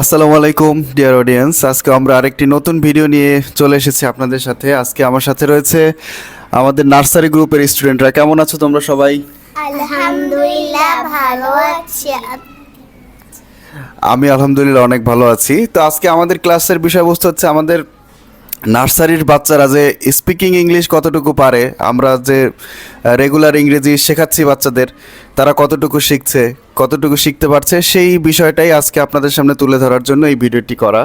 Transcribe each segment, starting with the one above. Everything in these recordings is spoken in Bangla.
আসসালামু আলাইকুম ডিয়ার অডিয়েন্স আজকে আমরা আরেকটি নতুন ভিডিও নিয়ে চলে এসেছি আপনাদের সাথে। আজকে আমার সাথে রয়েছে আমাদের নার্সারি গ্রুপের স্টুডেন্টরা। কেমন আছো তোমরা সবাই? আলহামদুলিল্লাহ ভালো আছি। আমি আলহামদুলিল্লাহ অনেক ভালো আছি। তো আজকে আমাদের ক্লাসের বিষয়বস্তু হচ্ছে আমাদের নার্সারির বাচ্চারা যে স্পিকিং ইংলিশ কতটুকু পারে, আমরা যে রেগুলার ইংরেজি শেখাচ্ছি বাচ্চাদের, তারা কতটুকু শিখছে, কতটুকু শিখতে পারছে, সেই বিষয়টাই আজকে আপনাদের সামনে তুলে ধরার জন্য এই ভিডিওটি করা।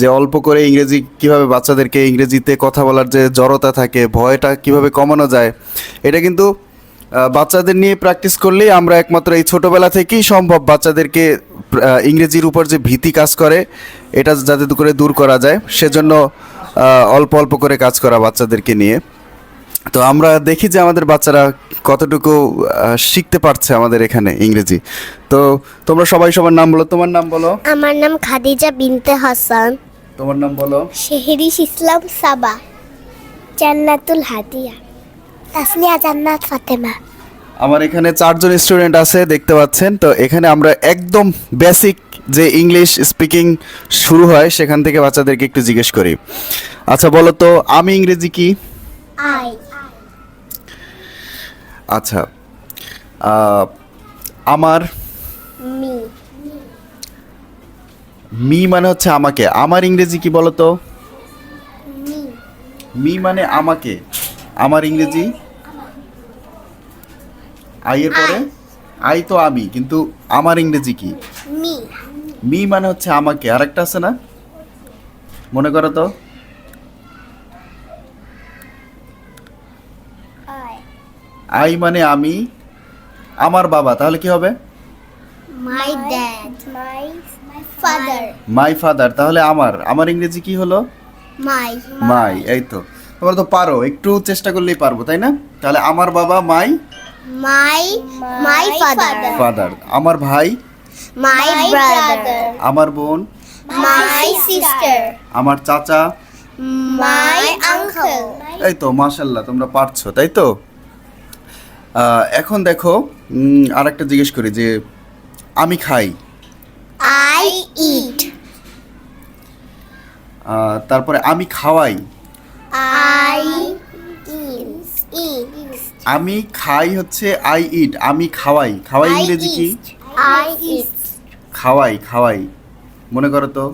যে অল্প করে ইংরেজি কীভাবে বাচ্চাদেরকে ইংরেজিতে কথা বলার যে জড়তা থাকে, ভয়টা কীভাবে কমানো যায়, এটা কিন্তু বাচ্চাদের নিয়ে প্র্যাকটিস করলেই আমরা একমাত্র এই ছোটোবেলা থেকেই সম্ভব বাচ্চাদেরকে ইংরেজির উপর যে ভীতি কাজ করে, এটা যাতে করে দূর করা যায়। সেজন্য অল্প অল্প করে কাজ করা বাচ্চাদেরকে নিয়ে। তো আমরা দেখি যে আমাদের বাচ্চারা কতটুকু শিখতে পারছে আমাদের এখানে ইংরেজি। তো তোমরা সবাই সবার নাম বলো। তোমার নাম বলো। আমার নাম খাদিজা বিনতে হাসান। তোমার নাম বলো। শেহরিশ ইসলাম সাবা। জান্নাতুল হাদিয়া। তাসনিয়া জান্নাত ফাতেমা। আমার এখানে চারজন স্টুডেন্ট আছে দেখতে পাচ্ছেন। তো এখানে আমরা একদম বেসিক যে ইংলিশ স্পিকিং শুরু হয় সেখান থেকে বাচ্চাদেরকে একটু জিজ্ঞেস করি। আচ্ছা বলো তো আমি ইংরেজি কি? আচ্ছা আমার মি। মানে হচ্ছে আমাকে। আমার ইংরেজি কি বলো তো? মি। মি মানে আমাকে। আমার ইংরেজি? আই এর পরে আই তো আমি কিন্তু আমার ইংরেজি কি? মি। মি মানে হচ্ছে আমাকে আরেকটা আছে না? মনে করো তো। আই। আই মানে আমি আমার বাবা তাহলে কি হবে? My dad. My father. My father তাহলে আমার আমার ইংরেজি কি হলো? মাই। মাই এই তো। তোমরা তো পারো একটু চেষ্টা করলেই পারব তাই না? তাহলে আমার বাবা মাই? মাই মাই ফাদার। ফাদার। আমার ভাই মাই ব্রাদার আমার বোন। মাই সিস্টার আমার চাচা। মাই আঙ্কেল এই তো মাশাল্লাহ তোমরা পারছ তাই তো? আহ, এখন দেখো আরেকটা জিজ্ঞেস করি যে আমি খাই? আই ইট আহ, তারপরে আমি খাওয়াই? আই আমি খাই হচ্ছে আই ইট আমি খাওয়াই। খাওয়াই ইংরেজি কি? আই ইট খাওয়াই খাওয়াই। মনে করো তো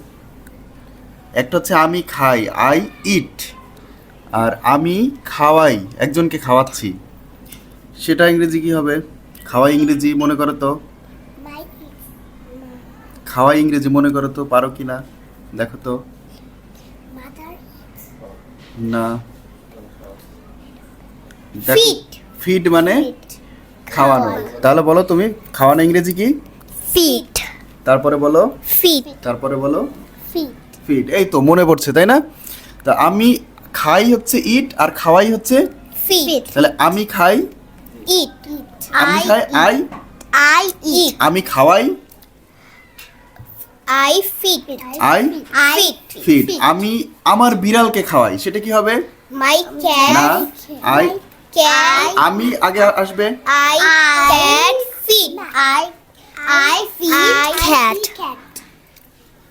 একটা হচ্ছে আমি খাই আই ইট আর আমি খাওয়াই একজনকে খাওয়াচ্ছি। সেটা ইংরেজি কি হবে? খাওয়াই ইংরেজি মনে করো তো। খাওয়াই ইংরেজি মনে করো তো পারো কি না? দেখো তো। না। Feed. ফিড মানে খাওয়ানো। তাহলে বলো তুমি খাওয়ানো ইংরেজি কি? ফিট তারপরে বলো? ফিট তারপরে বলো? ফিট এই তো মনে পড়ছে তাই না? তা আমি খাই হচ্ছে ইট আর খাওয়াই হচ্ছে? ফিট তাহলে আমি খাই? ইট আমি খাই আই আই ইট আমি খাওয়াই? I feed I I feed আমি আমার বিড়ালকে খাওয়াই সেটা কি হবে? মাই না ক্যাট আই ক্যাট আমি আগে আসবে? I cat feed. I I feed cat.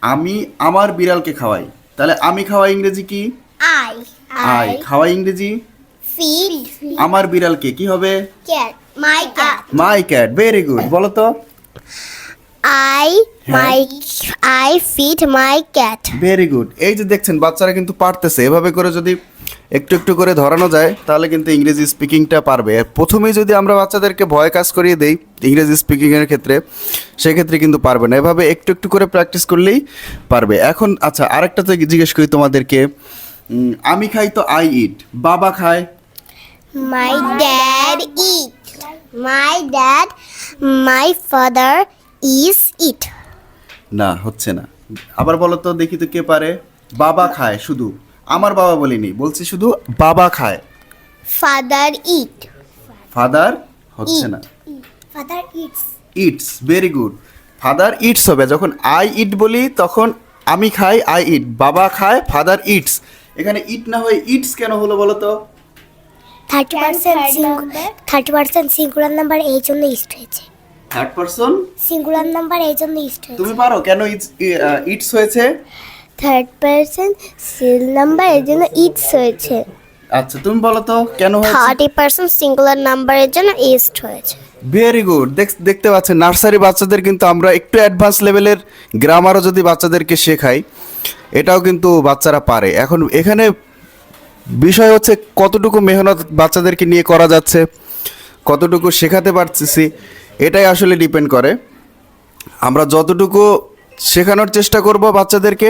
আমি আমার বিড়ালকে খাওয়াই। তাহলে আমি খাওয়াই ইংরেজি কি? I আই খাওয়াই ইংরেজি? feed. আমার বিড়ালকে কি হবে? Cat. My cat. My cat very good বলো তো। I my I feed my cat. Very good এই যে দেখছেন বাচ্চারা কিন্তু পারতেছে। এভাবে করে যদি একটু একটু করে ধরানো যায় তাহলে কিন্তু ইংরেজি স্পিকিংটা পারবে। প্রথমেই যদি আমরা বাচ্চাদেরকে ভয় কাজ করিয়ে দেই ইংরেজি স্পিকিংয়ের ক্ষেত্রে সেক্ষেত্রে কিন্তু পারবে না। এভাবে একটু একটু করে প্র্যাকটিস করলেই পারবে। এখন আচ্ছা আরেকটা তো জিজ্ঞেস করি তোমাদেরকে। আমি খাই তো আই ইট বাবা খায়? My dad it My dad, my father is ইট না হচ্ছে না। আবার বলো তো দেখি তো কে পারে? বাবা খায় শুধু। আমার বাবা বলিনি বলছি শুধু বাবা খায়। ফাদার ইট ফাদার হচ্ছে না। Father it's it's very good father it's হবে যখন আই ইট বলি তখন আমি খাই আই ইট বাবা খায় ফাদার ইটস এখানে ইট না হয়ে ইটস কেন হলো বলো তো? Thirty percent thirty percent singular number এই জন্য ইস্ট হয়েছে। থার্ড পারসন সিঙ্গুলার নাম্বার এই জন্য ইস্ট হয়েছে। তুমি পারো কেন ইটস হয়েছে? থার্ড পার্সন সিল নাম্বার এই জন্য ইটস হয়েছে। আচ্ছা তুমি বলো তো কেন হয়েছে? থার্টি পার্সেন্ট সিঙ্গুলার নাম্বারের জন্য ইস্ট হয়েছে। ভেরি গুড দেখতে পাচ্ছেন নার্সারি বাচ্চাদের কিন্তু আমরা একটু অ্যাডভান্স লেভেলের গ্রামারও যদি বাচ্চাদেরকে শেখাই এটাও কিন্তু বাচ্চারা পারে। এখন এখানে বিষয় হচ্ছে কতটুকু মেহনত বাচ্চাদেরকে নিয়ে করা যাচ্ছে কতটুকু শেখাতে পারতেছি এটাই আসলে ডিপেন্ড করে। আমরা যতটুকু শেখানোর চেষ্টা করব বাচ্চাদেরকে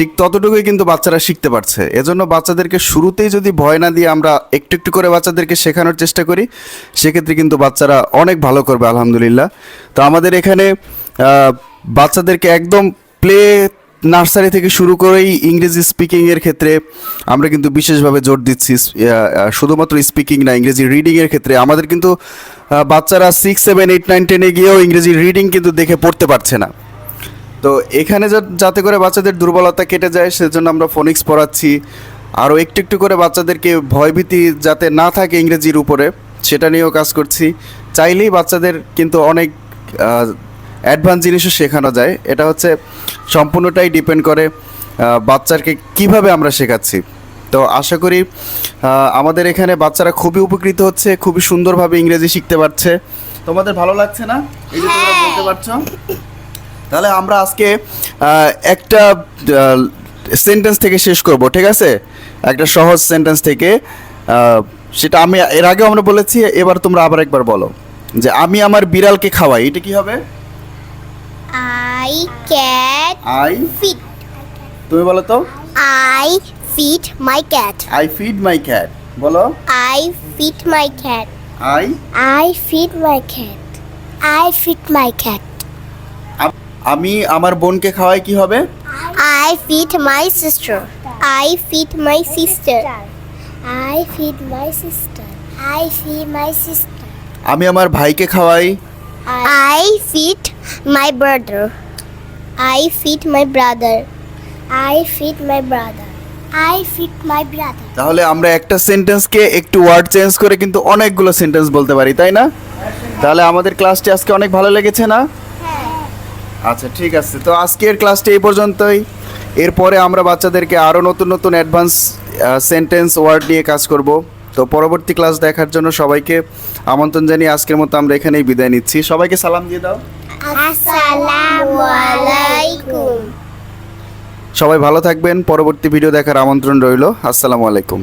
ঠিক ততটুকুই কিন্তু বাচ্চারা শিখতে পারছে। এজন্য বাচ্চাদেরকে শুরুতেই যদি ভয় না দিয়ে আমরা একটু একটু করে বাচ্চাদেরকে শেখানোর চেষ্টা করি, সেক্ষেত্রে কিন্তু বাচ্চারা অনেক ভালো করবে, আলহামদুলিল্লাহ। তো আমাদের এখানে বাচ্চাদেরকে একদম প্লে নার্সারি থেকে শুরু করেই ইংরেজি স্পিকিংয়ের ক্ষেত্রে আমরা কিন্তু বিশেষভাবে জোর দিচ্ছি। শুধুমাত্র স্পিকিং না, ইংরেজি রিডিংয়ের ক্ষেত্রে। আমাদের কিন্তু বাচ্চারা সিক্স সেভেন এইট নাইন টেনে গিয়েও ইংরেজি রিডিং কিন্তু দেখে পড়তে পারছে না। তো এখানে যাতে করে বাচ্চাদের দুর্বলতা কেটে যায় সেজন্য আমরা ফোনিক্স পড়াচ্ছি। আরও একটু একটু করে বাচ্চাদেরকে ভয়ভীতি যাতে না থাকে ইংরেজির উপরে সেটা নিয়েও কাজ করছি। চাইলেই বাচ্চাদের কিন্তু অনেক অ্যাডভান্স জিনিসও শেখানো যায়। এটা হচ্ছে সম্পূর্ণটাই ডিপেন্ড করে বাচ্চাকে কীভাবে আমরা শেখাচ্ছি। তো আশা করি আমাদের এখানে বাচ্চারা খুবই উপকৃত হচ্ছে খুবই সুন্দরভাবে ইংরেজি শিখতে পারছে। তোমাদের ভালো লাগছে না? এই যে তোমরা বলতে পারছ? তাহলে আমরা আজকে একটা সেন্টেন্স থেকে শেষ করব ঠিক আছে? একটা সহজ সেন্টেন্স থেকে সেটা আমি এর আগেও আমরা বলেছি এবার তোমরা আবার একবার বলো যে আমি আমার বিড়ালকে খাওয়াই এটা কি হবে? আই ক্যাট আই ফিট তুমি বলো তো? I feed my cat I feed my cat বলো। I feed my cat I I feed my cat I feed my cat. আমি আমার বোনকে খাওয়াই কি হবে? I feed my sister I feed my sister I feed my sister I feed my sister আমি আমার ভাইকে খাওয়াই। I feed my brother I feed my brother I feed my brother I feed my brother তাহলে আমরা একটা সেন্টেন্সকে একটু ওয়ার্ড চেঞ্জ করে কিন্তু অনেকগুলো সেন্টেন্স বলতে পারি তাই না? তাহলে আমাদের ক্লাসটি আজকে অনেক ভালো লেগেছে না? আচ্ছা ঠিক আছে। তো আজকের ক্লাসটি এই পর্যন্তই। এরপরে আমরা বাচ্চাদেরকে আরও নতুন নতুন অ্যাডভান্স সেন্টেন্স ওয়ার্ড নিয়ে কাজ করব। তো পরবর্তী ক্লাস দেখার জন্য সবাইকে আমন্ত্রণ জানিয়ে আজকের মতো আমরা এখানেই বিদায় নিচ্ছি। সবাইকে সালাম দিয়ে দাও। সবাই ভালো থাকবেন। পরবর্তী ভিডিও দেখার আমন্ত্রণ রইল। আসসালামু আলাইকুম।